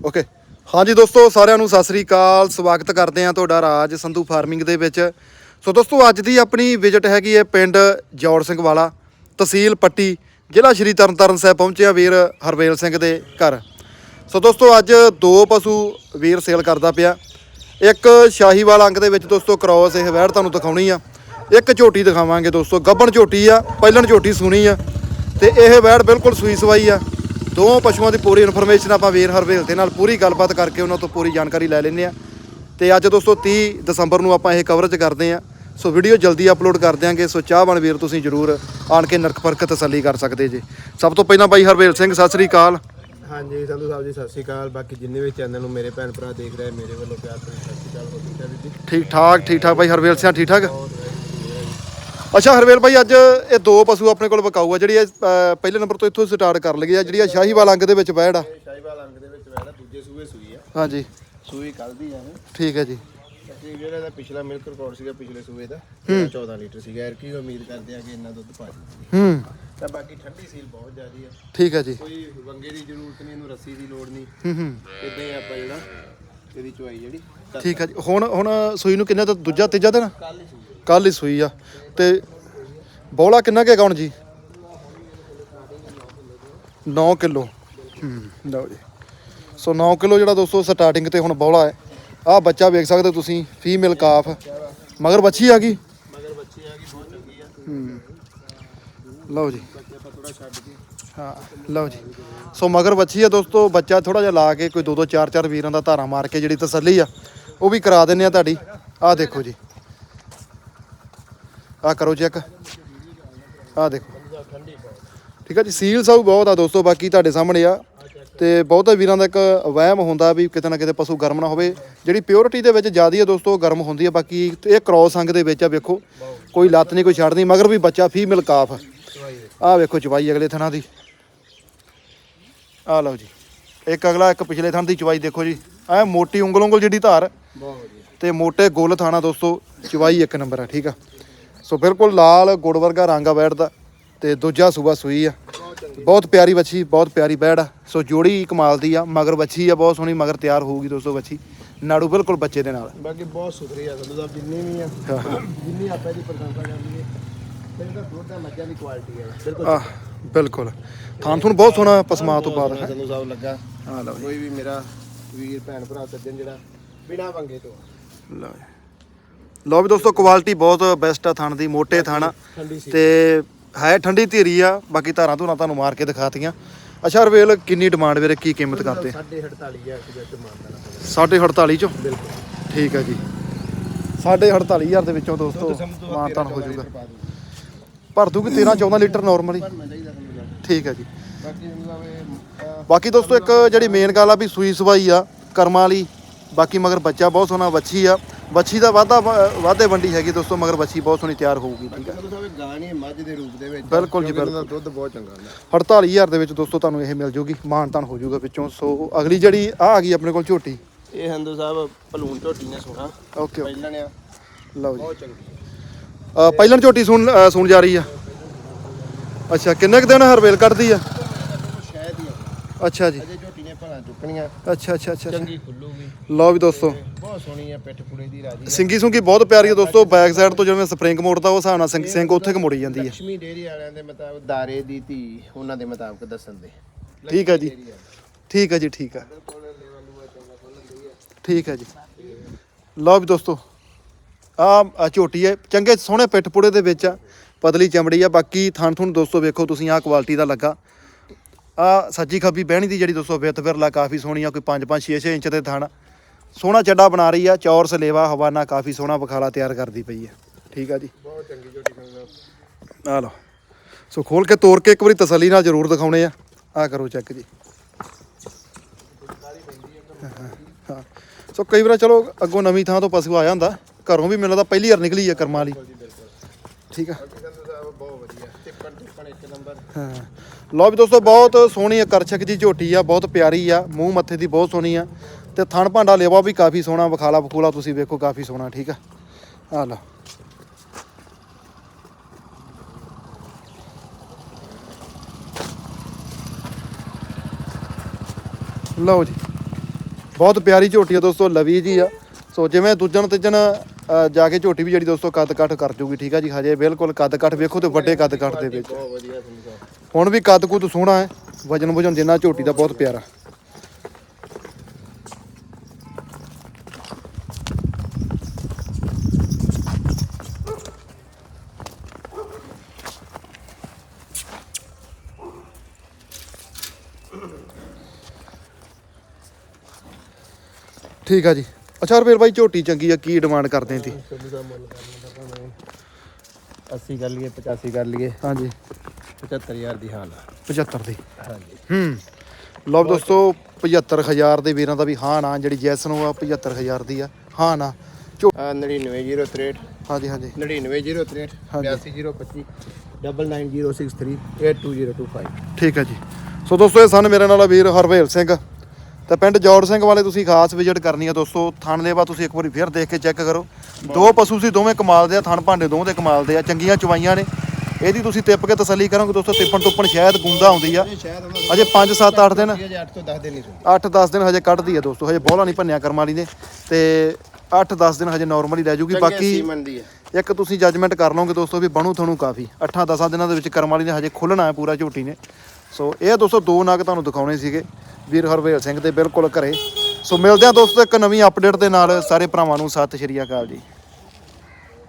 Okay ਹਾਂਜੀ ਦੋਸਤੋ, ਸਾਰਿਆਂ ਨੂੰ ਸਤਿ ਸ੍ਰੀ ਅਕਾਲ। ਸਵਾਗਤ ਕਰਦੇ ਹਾਂ ਤੁਹਾਡਾ ਰਾਜ ਸੰਧੂ ਫਾਰਮਿੰਗ ਦੇ ਵਿੱਚ। ਸੋ ਦੋਸਤੋ, ਅੱਜ ਦੀ ਆਪਣੀ ਵਿਜ਼ਿਟ ਹੈਗੀ ਹੈ ਪਿੰਡ ਜੌੜ ਸਿੰਘ ਵਾਲਾ, ਤਹਿਸੀਲ ਪੱਟੀ, ਜ਼ਿਲ੍ਹਾ ਸ਼੍ਰੀ ਤਰਨਤਾਰਨ ਸਾਹਿਬ ਪਹੁੰਚਿਆ ਵੀਰ ਹਰਵੇਲ ਸਿੰਘ ਦੇ ਘਰ। ਸੋ ਦੋਸਤੋ, ਅੱਜ ਦੋ ਪਸ਼ੂ ਵੀਰ ਸੇਲ ਕਰਦਾ ਪਿਆ। ਇੱਕ ਸ਼ਾਹੀਵਾਲ ਅੰਗ ਦੇ ਵਿੱਚ ਦੋਸਤੋ ਕ੍ਰੋਸ ਇਹ ਵੈੜ ਤੁਹਾਨੂੰ ਦਿਖਾਉਣੀ ਆ। ਇੱਕ ਝੋਟੀ ਦਿਖਾਵਾਂਗੇ ਦੋਸਤੋ, ਗੱਬਣ ਝੋਟੀ ਆ, ਪਹਿਲਣ ਝੋਟੀ ਸੁਣੀ ਆ। ਤੇ ਇਹ ਵੈੜ ਬਿਲਕੁਲ ਸੂਈ ਸਵਾਈ ਆ। ਦੋ ਪਸ਼ੂਆਂ ਦੀ ਪੂਰੀ ਇਨਫੋਰਮੇਸ਼ਨ ਆਪਾਂ ਵੀਰ ਹਰਵੇਲ ਦੇ ਨਾਲ ਪੂਰੀ ਗੱਲਬਾਤ ਕਰਕੇ ਉਹਨਾਂ ਤੋਂ ਪੂਰੀ ਜਾਣਕਾਰੀ ਲੈ ਲੈਂਦੇ ਆ ਤੇ ਅੱਜ ਦੋਸਤੋ 30 ਦਸੰਬਰ ਨੂੰ ਆਪਾਂ ਇਹ ਕਵਰੇਜ ਕਰਦੇ ਆ ਸੋ ਵੀਡੀਓ ਜਲਦੀ ਅਪਲੋਡ ਕਰ ਦਿਆਂਗੇ। ਸੋ ਚਾਹਵਾਨ ਵੀਰ ਤੁਸੀਂ ਜਰੂਰ ਆਣ ਕੇ ਨਰਕ ਪਰਖ ਤਸੱਲੀ ਕਰ ਸਕਦੇ ਜੀ। ਸਭ ਤੋਂ ਪਹਿਲਾਂ ਬਾਈ ਹਰਵੇਲ ਸਿੰਘ ਸਤਿ ਸ੍ਰੀ ਅਕਾਲ। ਹਾਂਜੀ ਸੰਧੂ ਸਾਹਿਬ ਜੀ ਸਤਿ ਸ਼੍ਰੀ ਅਕਾਲ। ਬਾਕੀ ਜਿੰਨੇ ਵੀ ਚੈਨਲ ਨੂੰ ਮੇਰੇ ਭੈਣ ਭਰਾ ਦੇਖ ਰਹੇ ਮੇਰੇ ਵੱਲੋਂ ਪਿਆਰ ਭਰੀ ਸਤਿ ਸ਼੍ਰੀ ਅਕਾਲ ਹੋ ਠੀਕ ਹੈ ਵੀਰ ਜੀ। ਠੀਕ ਠਾਕ ਠੀਕ ਠਾਕ ਬਾਈ ਹਰਵੇਲ ਸਿੰਘ ਠੀਕ ਠਾਕ? ਅੱਛਾ ਹਰਵੇਲ ਬਾਈ ਅੱਜ ਇਹ ਦੋ ਪਸ਼ੂ ਆਪਣੇ ਕੋਲ ਵਿਕਾਊ ਆ ਜਿਹੜੀ ਇਹ, ਪਹਿਲੇ ਨੰਬਰ ਤੋਂ ਇੱਥੋਂ ਸਟਾਰਟ ਕਰ ਲਈਏ ਆ ਜਿਹੜੀ ਆ ਸ਼ਾਹੀਵਾਲ ਅੰਗ ਦੇ ਵਿੱਚ ਬੈੜ ਆ। ਇਹ ਸ਼ਾਹੀਵਾਲ ਅੰਗ ਦੇ ਵਿੱਚ ਵੈੜਾ ਦੂਜੇ ਸੂਏ ਸੂਈ ਆ। ਹਾਂਜੀ। ਸੂਈ ਕੱਲ ਦੀ ਆ ਇਹ ਠੀਕ ਹੈ ਜੀ। ਅਸੀਂ ਜਿਹੜਾ ਇਹਦਾ ਪਿਛਲਾ ਮਿਲਕ ਰਿਕਾਰਡ ਸੀਗਾ ਪਿਛਲੇ ਸੂਏ ਦਾ 14 ਲੀਟਰ ਸੀਗਾ ਯਾਰ ਕੀ ਉਮੀਦ ਕਰਦੇ ਆ ਕਿ ਇੰਨਾ ਦੁੱਧ ਪਾ ਦੇ ਹੂੰ। ਤਾਂ ਬਾਕੀ ਠੰਡੀ ਸੀਲ ਬਹੁਤ ਜ਼ਿਆਦੀ ਆ। ਠੀਕ ਹੈ ਜੀ। ਕੋਈ ਵੰਗੇ ਦੀ ਜ਼ਰੂਰਤ ਨਹੀਂ ਇਹਨੂੰ ਰੱਸੀ ਦੀ ਲੋੜ ਨਹੀਂ। ਹੂੰ ਹੂੰ। ਇਦਾਂ ਹੀ ਆਪਾਂ ਜਿਹੜਾ ਇਹਦੀ ਚੁਆਈ ਜਿਹੜੀ ਠੀਕ ਹੈ ਜੀ। ਹੁਣ ਹੁਣ ਸੂਈ ਨੂੰ ਕਿੰਨਾ ਤਾਂ ਦੂਜਾ ਤੀਜਾ ਦਿਨ? ਕੱਲ ਹੀ ਸੂਈ ਕੱਲ ਹੀ ਸੂਈ ਆ। ਤੇ ਬੋਲਾ ਕਿੰਨਾ ਕੁ ਹੈਗਾ ਹੁਣ ਜੀ? 9 ਕਿਲੋ। ਹੂੰ, ਲਓ ਜੀ। ਸੋ 9 ਕਿਲੋ ਜਿਹੜਾ ਦੋਸਤੋ ਸਟਾਰਟਿੰਗ ਤੇ ਹੁਣ ਬੋਲਾ ਹੈ। ਆਹ ਬੱਚਾ ਵੇਖ ਸਕਦੇ ਹੋ ਤੁਸੀਂ ਫੀਮੇਲ ਕਾਫ ਮਗਰ ਬੱਚੀ ਆ ਗਈ? ਮਗਰ ਬੱਚੀ ਆ ਗਈ ਬਹੁਤ ਚੰਗੀ ਆ ਹੂੰ। ਲਓ ਜੀ। ਹਾਂ, ਲਓ ਜੀ। ਸੋ ਮਗਰ ਬੱਚੀ ਆ ਦੋਸਤੋ, ਬੱਚਾ ਥੋੜਾ ਜਿਹਾ ਲਾ ਕੇ ਕੋਈ ਦੋ ਦੋ ਚਾਰ ਚਾਰ ਵੀਰਾਂ ਦਾ ਧਾਰਾ ਮਾਰ ਕੇ ਜਿਹੜੀ ਤਸੱਲੀ ਆ, ਉਹ ਵੀ ਕਰਾ ਦਿੰਨੇ ਆ ਤੁਹਾਡੀ। ਆਹ ਦੇਖੋ ਜੀ। ਆਹ ਕਰੋ ਚੈੱਕ। ਆਹ ਦੇਖੋ। ਠੀਕ ਆ ਜੀ ਸੀਲ ਸਾਊ ਬਹੁਤ ਆ ਦੋਸਤੋ ਬਾਕੀ ਤੁਹਾਡੇ ਸਾਹਮਣੇ ਆ। ਤੇ ਬਹੁਤੇ ਵੀਰਾਂ ਦਾ ਇੱਕ ਵਹਿਮ ਹੁੰਦਾ ਵੀ ਕਿਤੇ ਨਾ ਕਿਤੇ ਪਸ਼ੂ ਗਰਮ ਨਾ ਹੋਵੇ। ਜਿਹੜੀ ਪਿਓਰਿਟੀ ਦੇ ਵਿੱਚ ਜ਼ਿਆਦੀ ਆ ਦੋਸਤੋ ਗਰਮ ਹੁੰਦੀ ਆ ਬਾਕੀ ਇਹ ਕ੍ਰੋਸ ਅੰਗ ਦੇ ਵਿੱਚ ਆ ਵੇਖੋ। ਕੋਈ ਲੱਤ ਨਹੀਂ ਕੋਈ ਛੱਡ ਨਹੀਂ ਮਗਰ ਵੀ ਬੱਚਾ ਫੀਮੇਲ ਕਾਫ ਆਹ ਵੇਖੋ ਚਵਾਈ ਅਗਲੇ ਥਣਾ ਦੀ। ਆਹ ਲਓ ਜੀ। ਇੱਕ ਅਗਲਾ ਇੱਕ ਪਿਛਲੇ ਥਣ ਦੀ ਚਵਾਈ ਦੇਖੋ ਜੀ। ਐ ਮੋਟੀ ਉਂਗਲ ਉਂਗਲ ਜਿਹੜੀ ਧਾਰ ਬਹੁਤ ਵਧੀਆ। ਤੇ ਮੋਟੇ ਗੁੱਲ ਥਾਣਾ ਦੋਸਤੋ ਚਵਾਈ ਇੱਕ ਨੰਬਰ ਆ ਠੀਕ ਆ। ਸੋ ਬਿਲਕੁਲ ਲਾਲ ਗੁੜ ਵਰਗਾ ਰੰਗ ਆ ਬੈੜ ਦਾ ਤੇ ਦੂਜਾ ਸੂਬਾ ਸੂਈ ਆ। ਬਹੁਤ ਪਿਆਰੀ ਬੱਚੀ ਬਹੁਤ ਪਿਆਰੀ ਬੈੜ ਆ। ਸੋ ਜੋੜੀ ਕਮਾਲ ਦੀ ਆ ਮਗਰ ਬੱਚੀ ਆ ਬਹੁਤ ਸੋਹਣੀ ਮਗਰ ਤਿਆਰ ਹੋਊਗੀ ਦੋਸਤੋ ਬੱਚੀ ਨਾੜੂ ਬਿਲਕੁਲ ਬੱਚੇ ਦੇ ਨਾਲ। ਬਾਕੀ ਬਹੁਤ ਸੁਥਰੀ ਆ ਸਾਹਿਬ ਜਿੰਨੀ ਵੀ ਆ ਜਿੰਨੀ ਆਪਾਂ ਇਹਦੀ ਪ੍ਰਸ਼ੰਸਾ ਕਰਨੀ ਹੈ ਇਹਦਾ ਦੁੱਧ ਦਾ ਮੱਝਾਂ ਦੀ ਕੁਆਲਿਟੀ ਹੈ ਬਿਲਕੁਲ ਬਿਲਕੁਲ। ਥਾਂ ਥੁਣ ਬਹੁਤ ਸੋਹਣਾ ਪਸਮਾ ਤੋਂ ਬਾਅਦ ਹੈ। ਸੰਧੂ ਸਾਹਿਬ ਲੱਗਾ। ਆਹ ਲਓ ਕੋਈ ਵੀ ਮੇਰਾ ਵੀਰ ਭੈਣ ਭਰਾ ਸੱਜਣ ਜਿਹੜਾ ਬਿਨਾ ਵੰਗੇ ਤੋਂ ਲਓ। ਲਓ ਵੀ ਦੋਸਤੋ ਕੁਆਲਿਟੀ ਬਹੁਤ ਬੈਸਟ ਆ ਥਣ ਦੀ ਮੋਟੇ ਥਣ ਆ। ਤੇ ਹੈ ਠੰਡੀ ਧੀਰੀ ਆ ਬਾਕੀ ਧਾਰਾਂ ਧੂਰਾਂ ਤੁਹਾਨੂੰ ਮਾਰ ਕੇ ਦਿਖਾਤੀਆਂ। ਅੱਛਾ ਰਵੇਲ ਕਿੰਨੀ ਡਿਮਾਂਡ ਵੀਰੇ ਕੀ ਕੀਮਤ ਕਰਦੇ? 48 ਆ ਇੱਕ ਜੱਟ ਮਾਰਦਾ ਨਾ ਸਾਢੇ 48 ਚੋਂ? ਬਿਲਕੁਲ। ਠੀਕ ਹੈ ਜੀ। ਸਾਢੇ 48000 ਦੇ ਵਿੱਚੋਂ ਦੋਸਤੋ ਮਾਨਤਾਨ ਹੋ ਜਾਊਗਾ। ਭਰ ਦੂਗੀ 13 14 ਲੀਟਰ ਨਾਰਮਲੀ ਠੀਕ ਹੈ ਜੀ। ਬਾਕੀ ਦੋਸਤੋ ਇੱਕ ਜਿਹੜੀ ਮੇਨ ਗੱਲ ਆ ਵੀ ਸੂਈ ਸਵਾਈ ਆ ਕਰਮਾਂ ਵਾਲੀ ਬਾਕੀ ਮਗਰ ਬੱਚਾ ਬਹੁਤ ਸੋਹਣਾ ਵੱਛੀ ਆ। ਵੱਛੀ ਦਾ ਵਾਧਾ ਵਾਧੇ ਵੰਡੀ ਹੈਗੀ ਦੋਸਤੋ ਮਗਰ ਵੱਛੀ ਬਹੁਤ ਸੋਹਣੀ ਤਿਆਰ ਹੋਊਗੀ ਠੀਕ ਆ ਸੰਧੂ ਸਾਹਿਬ ਇਹ ਗਾਂ ਨਹੀਂ ਮੱਝ ਦੇ ਰੂਪ ਦੇ ਵਿੱਚ ਬਿਲਕੁਲ ਜੀ, ਇਹਦਾ ਦੁੱਧ ਬਹੁਤ ਚੰਗਾ ਹੁੰਦਾ। 48000 ਦੇ ਵਿੱਚ ਦੋਸਤੋ ਤੁਹਾਨੂੰ ਇਹ ਮਿਲ ਜੂਗੀ ਮਾਨਤਾਨ ਹੋ ਜਾਊਗਾ ਵਿੱਚੋਂ। ਸੋ ਅਗਲੀ ਜਿਹੜੀ ਆ ਆ ਗਈ ਆਪਣੇ ਕੋਲ ਝੋਟੀ। ਇਹ ਸੰਧੂ ਸਾਹਿਬ ਭਲੂਣ ਝੋਟੀ ਨੇ ਸੋਣਾ ਓਕੇ ਪਹਿਲਾਂ ਨੇ ਲਓ ਜੀ। ਬਹੁਤ ਚੰਗੀ ਪਹਿਲਾਂ ਝੋਟੀ ਸੁਣ ਸੁਣ ਜਾ ਰਹੀ ਆ। ਅੱਛਾ ਕਿੰਨੇ ਕੁ ਦਿਨ ਹਰਵੇਲ ਕੱਢਦੀ ਆ ਹੀ ਆ। ਅੱਛਾ ਜੀ। ਅਜੇ ਝੋਟੀ ਨੇ ਭਲਾ ਚੁੱਕਣੀਆਂ। ਅੱਛਾ ਅੱਛਾ ਅੱਛਾ ਅੱਛਾ। ਚੰਗੀ ਖੁੱਲੂਗੀ। ਲਓ ਵੀ ਦੋਸਤੋ। ਬਹੁਤ ਸੋਹਣੀ ਹੈ ਪਿੱਠ ਪੁੜੇ ਦੀ ਰਾਜੀ ਸਿੰਗੀ ਸੁੰਗੀ ਬਹੁਤ ਪਿਆਰੀ ਆ ਦੋਸਤੋ। ਬੈਕ ਸਾਈਡ ਤੋਂ ਜਿਵੇਂ ਸਪਰਿੰਗ ਮੋੜਦਾ ਉਹ ਹਿਸਾਬ ਨਾਲ ਸਿੰਘ ਸਿੰਘ ਉੱਥੇ ਕੁ ਮੁੜੀ ਜਾਂਦੀ ਹੈ ਲక్ష్ਮੀ ਡੇਰੀ ਵਾਲਿਆਂ ਦੇ ਮੁਤਾਬਕ ਦਾਰੇ ਦੀ ਧੀ ਉਹਨਾਂ ਦੇ ਮੁਤਾਬਕ ਦੱਸਣ ਦੇ। ਠੀਕ ਹੈ ਜੀ। ਠੀਕ ਹੈ ਜੀ ਠੀਕ ਹੈ ਠੀਕ ਹੈ ਜੀ। ਲਓ ਵੀ ਦੋਸਤੋ। ਆ ਆ ਝੋਟੀ ਹੈ ਚੰਗੇ ਸੋਹਣੇ ਪਿੱਠ ਪੁੜੇ ਦੇ ਵਿੱਚ ਆ। ਪਤਲੀ ਚਮੜੀ ਆ। ਬਾਕੀ ਥਣ ਥੁਣ ਦੋਸਤੋ ਵੇਖੋ ਤੁਸੀਂ ਆਹ ਕੁਆਲਿਟੀ ਦਾ ਲੱਗਾ। ਆ ਸੱਜੀ ਖੱਬੀ ਬਹਿਣੀ ਦੀ ਜਿਹੜੀ ਦੋਸਤੋ ਵਿੱਤ ਫਿਰਲਾ ਕਾਫੀ ਸੋਹਣੀ ਆ ਕੋਈ 5 5 6 6 ਇੰਚ ਦੇ ਥਣ। ਸੋਹਣਾ ਚੱਡਾ ਬਣਾ ਰਹੀ ਆ ਚੌਰ ਸਲੇਵਾ ਹਵਾਨਾ ਕਾਫੀ ਸੋਹਣਾ ਬਖਾਲਾ ਤਿਆਰ ਕਰਦੀ ਪਈ ਹੈ ਠੀਕ ਆ ਜੀ। ਬਹੁਤ ਚੰਗੀ ਝੋਟੀ ਸੰਗਤ ਆ। ਲਓ। ਸੋ ਖੋਲ ਕੇ ਤੋੜ ਕੇ ਇੱਕ ਵਾਰੀ ਤਸੱਲੀ ਨਾਲ ਜ਼ਰੂਰ ਦਿਖਾਉਣੇ ਆ। ਆ ਕਰੋ ਚੈੱਕ ਜੀ। ਸੋ ਕਈ ਵਾਰ ਚਲੋ ਅੱਗੋਂ ਨਵੀਂ ਥਾਂ ਤੋਂ ਪਸ਼ੂ ਆਇਆ ਹੁੰਦਾ ਘਰੋਂ ਵੀ ਮਿਲਦਾ ਪਹਿਲੀ ਵਾਰ ਨਿਕਲੀ ਆ ਕਰਮਾਂ ਵਾਲੀ। ਠੀਕ ਆ ਸੰਧੂ ਸਾਹਿਬ ਬਹੁਤ ਵਧੀਆ ਟਿੱਪਣ ਟਿੱਪਣ ਇੱਕ ਨੰਬਰ ਹਾਂ ਲਓ ਵੀ ਦੋਸਤੋ, ਬਹੁਤ ਸੋਹਣੀ ਆਕਰਸ਼ਕ ਜੀ ਝੋਟੀ ਆ, ਬਹੁਤ ਪਿਆਰੀ ਆ, ਮੂੰਹ ਮੱਥੇ ਦੀ ਬਹੁਤ ਸੋਹਣੀ ਆ। ਤੇ ਥਣ ਭਾਂਡਾ ਲੇਵਾ ਵੀ ਕਾਫੀ ਸੋਹਣਾ, ਵਿਖਾਲਾ ਬਖੂਲਾ ਤੁਸੀਂ ਵੇਖੋ ਕਾਫੀ ਸੋਹਣਾ, ਠੀਕ ਆ? ਆ ਲਓ। ਲਓ ਜੀ, ਬਹੁਤ ਪਿਆਰੀ ਝੋਟੀ ਆ ਦੋਸਤੋ, ਲਵੀ ਜੀ ਆ। ਸੋ ਜਿਵੇਂ ਦੂਜਣ ਤੀਜਣ ਜਾ ਕੇ ਝੋਟੀ ਵੀ ਜਿਹੜੀ ਦੋਸਤੋ ਕੱਦ ਕੱਠ ਕਰ ਜੂਗੀ ਠੀਕ ਆ ਜੀ? ਹਜੇ ਬਿਲਕੁਲ ਕੱਦ ਕੱਠ ਵੇਖੋ ਤੇ ਵੱਡੇ ਕੱਦ ਕੱਠ ਦੇ ਵਿੱਚ। ਬਹੁਤ ਵਧੀਆ ਤੁਹਾਨੂੰ ਹੁਣ ਵੀ ਕੱਦ ਕੁੱਦ ਸੋਹਣਾ ਹੈ ਵਜਨ ਵਜਨ ਜਿੰਨਾ ਝੋਟੀ ਦਾ ਬਹੁਤ ਪਿਆਰਾ। ਠੀਕ ਆ ਜੀ। ਅੱਛਾ ਰਵੇਲ ਬਾਈ ਝੋਟੀ ਚੰਗੀ ਆ ਕੀ ਡਿਮਾਂਡ ਕਰਦੇ ਦੀ ਦਾ ਮੁੱਲ ਕਰਨਾ ਤਾਂ ਭਾਵੇਂ 80 ਕਰ ਲਈਏ 85 ਕਰ ਲਈਏ। ਹਾਂਜੀ। 75000 ਦੀ ਹਾਲ 75 ਦੀ। ਹਾਂਜੀ। ਹੂੰ। ਲਓ ਦੋਸਤੋ 75000 ਦੇ ਵੀਰਾਂ ਦਾ ਵੀ ਹਾਂ ਨਾ ਜਿਹੜੀ ਜੈਸਨ ਉਹ ਆ 75000 ਦੀ ਆ। ਹਾਂ ਨਾ ਝੋ- ਆ 99063 ਹਾਂਜੀ ਹਾਂਜੀ। 99063 ਹਾਂਜੀ। 82025 99063 82025 ਠੀਕ ਹੈ ਜੀ। ਸੋ ਦੋਸਤੋ ਇਹ ਸਨ ਮੇਰੇ ਨਾਲ ਵੀਰ ਹਰਵੇਲ ਸਿੰਘ। ਤੇ ਪਿੰਡ ਜੌੜ ਸਿੰਘ ਵਾਲੇ ਤੁਸੀਂ ਖਾਸ ਵਿਜ਼ਿਟ ਕਰਨੀ ਆ ਦੋਸਤੋ ਥਣ ਦੇ ਬਾਅਦ ਤੁਸੀਂ ਇੱਕ ਵਾਰੀ ਫਿਰ ਦੇਖ ਕੇ ਚੈੱਕ ਕਰੋ। ਦੋ ਪਸ਼ੂ ਸੀ ਦੋਵੇਂ ਕਮਾਲ ਦੇ ਆ ਥਣ ਭਾਂਡੇ ਦੋਵੇਂ ਦੇ ਕਮਾਲ ਦੇ ਆ ਚੰਗੀਆਂ ਚਵਾਈਆਂ ਨੇ। ਇਹਦੀ ਤੁਸੀਂ ਤਿੱਪ ਕੇ ਤਸੱਲੀ ਕਰੋਗੇ ਦੋਸਤੋ ਤਿੱਪਣ ਟੁੱਪਣ ਸ਼ਾਇਦ ਗੁੰਦਾ ਆਉਂਦੀ ਆ। ਅਜੇ 5 7 8 ਦਿਨ ਦੀ 8 ਤੋਂ 10 ਦਿਨ ਨਹੀਂ ਸੁਣੀ 8-10 ਦਿਨ ਹਜੇ ਕੱਢਦੀ ਆ ਦੋਸਤੋ ਹਜੇ ਬੋਲਾ ਨਹੀਂ ਭੰਨਿਆ ਕਰਮ ਵਾਲੀ ਨੇ। ਤੇ 8-10 ਦਿਨ ਹਜੇ ਨਾਰਮਲੀ ਰਹਿ ਜੂਗੀ ਬਾਕੀ ਇੱਕ ਤੁਸੀਂ ਜੱਜਮੈਂਟ ਕਰ ਲਓਗੇ ਦੋਸਤੋ ਵੀ ਬਣੂ ਤੁਹਾਨੂੰ ਕਾਫੀ। 8-10 ਦਿਨਾਂ ਦੇ ਵਿੱਚ ਕਰਮ ਵਾਲੀ ਨੇ ਹਜੇ ਖੁੱਲਣਾ ਹੈ ਪੂਰਾ ਝੋਟੀ ਨੇ। ਸੋ ਇਹ ਦੋਸਤੋ ਦੋ ਨਗ ਤੁਹਾਨੂੰ ਦਿਖਾਉਣੇ ਸੀਗੇ। ਵੀਰ ਹਰਵੇਲ ਸਿੰਘ ਦੇ ਬਿਲਕੁਲ ਘਰੇ। ਸੋ ਮਿਲਦੇ ਆ ਦੋਸਤੋ ਇੱਕ ਨਵੀਂ ਅਪਡੇਟ ਦੇ ਨਾਲ। ਸਾਰੇ ਭਰਾਵਾਂ ਨੂੰ ਸਤਿ ਸ਼੍ਰੀ ਅਕਾਲ ਜੀ।